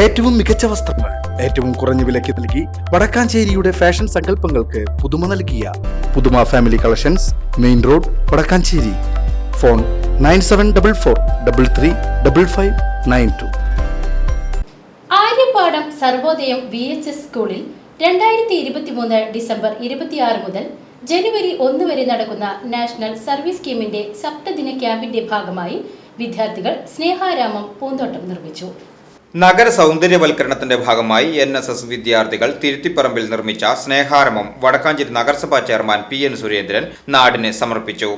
ഏറ്റവും മികച്ച വസ്ത്രങ്ങൾ ഏറ്റവും കുറഞ്ഞ വിലയ്ക്ക് നൽകി വടക്കാഞ്ചേരിയുടെ ഫാഷൻ സങ്കല്പങ്ങൾക്ക് പുതുമ നൽകിയ പുതുമ family collections main road Vadakkanchery. Phone nine seven double four double three double five nine two. Aryappadam Sarvodayam V H S സ്കൂളിൽ രണ്ടായിരത്തി ഇരുപത്തി മൂന്ന് ഡിസംബർ ഇരുപത്തിയാറ് മുതൽ ജനുവരി ഒന്ന് വരെ നടക്കുന്ന നാഷണൽ സർവീസ് സ്കീമിന്റെ സപ്തദിന ക്യാമ്പിന്റെ ഭാഗമായി വിദ്യാർത്ഥികൾ സ്നേഹാരാമം പൂന്തോട്ടം നിർമ്മിച്ചു. നഗര സൗന്ദര്യവൽക്കരണത്തിന്റെ ഭാഗമായി എൻ എസ് എസ് വിദ്യാർത്ഥികൾ തിരുത്തിപ്പറമ്പിൽ നിർമ്മിച്ച സ്നേഹാരമം വടക്കാഞ്ചേരി നഗരസഭാ ചെയർമാൻ പി എൻ സുരേന്ദ്രൻ നാടിനെ സമർപ്പിച്ചു.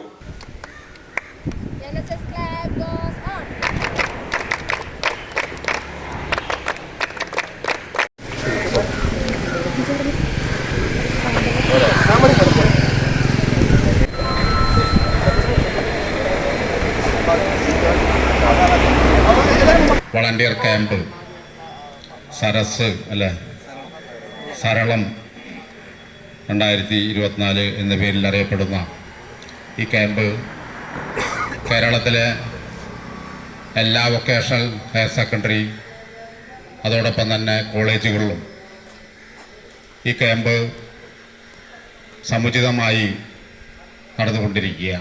വളണ്ടിയർ ക്യാമ്പ് സരസ് അല്ലെ? സരളം രണ്ടായിരത്തി ഇരുപത്തിനാല് എന്ന പേരിൽ അറിയപ്പെടുന്ന ഈ ക്യാമ്പ് കേരളത്തിലെ എല്ലാ വൊക്കേഷണൽ ഹയർ സെക്കൻഡറി അതോടൊപ്പം തന്നെ കോളേജുകളിലും ഈ ക്യാമ്പ് സമുചിതമായി നടന്നുകൊണ്ടിരിക്കുക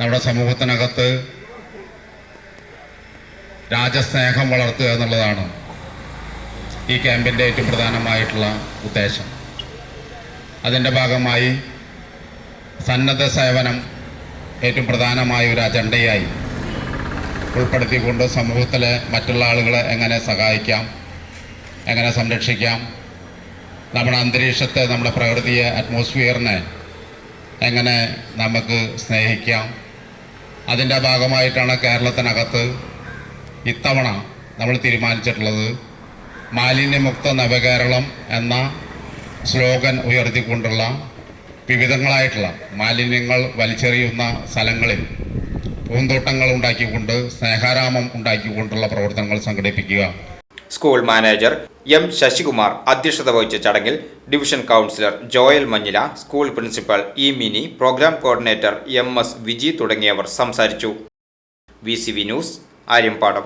നമ്മുടെ സമൂഹത്തിനകത്ത് രാജസ്നേഹം വളർത്തുക എന്നുള്ളതാണ് ഈ ക്യാമ്പിന്റെ ഏറ്റവും പ്രധാനമായിട്ടുള്ള ഉദ്ദേശം. അതിന്റെ ഭാഗമായി സന്നദ്ധ സേവനം ഏറ്റവും പ്രധാനമായ ഒരു അജണ്ടയായി ഉൾപ്പെടുത്തിക്കൊണ്ട് സമൂഹത്തിലെ മറ്റുള്ള ആളുകളെ എങ്ങനെ സഹായിക്കാം എങ്ങനെ സംരക്ഷിക്കാം നമ്മുടെ അന്തരീക്ഷത്തെ നമ്മുടെ പ്രകൃതിയെ അറ്റ്മോസ്ഫിയറിനെ എങ്ങനെ നമുക്ക് സ്നേഹിക്കാം. അതിന്റെ ഭാഗമായിട്ടാണ് കേരളത്തിനകത്ത് ഇത്തവണ നമ്മൾ തീരുമാനിച്ചിട്ടുള്ളത് മാലിന്യമുക്ത നവകേരളം എന്ന സ്ലോഗൻ ഉയർത്തിക്കൊണ്ടുള്ള വിവിധങ്ങളായിട്ടുള്ള മാലിന്യങ്ങൾ വലിച്ചെറിയുന്ന സ്ഥലങ്ങളിൽ പൂന്തോട്ടങ്ങൾ ഉണ്ടാക്കിക്കൊണ്ട് സ്നേഹാരാമം ഉണ്ടാക്കിക്കൊണ്ടുള്ള പ്രവർത്തനങ്ങൾ സംഘടിപ്പിക്കുക. സ്കൂൾ മാനേജർ എം ശശികുമാർ അധ്യക്ഷത വഹിച്ച ചടങ്ങിൽ division councillor Joel Manjila school principal E Mini programme coordinator M S Viji തുടങ്ങിയവർ സംസാരിച്ചു. V news Aryampadam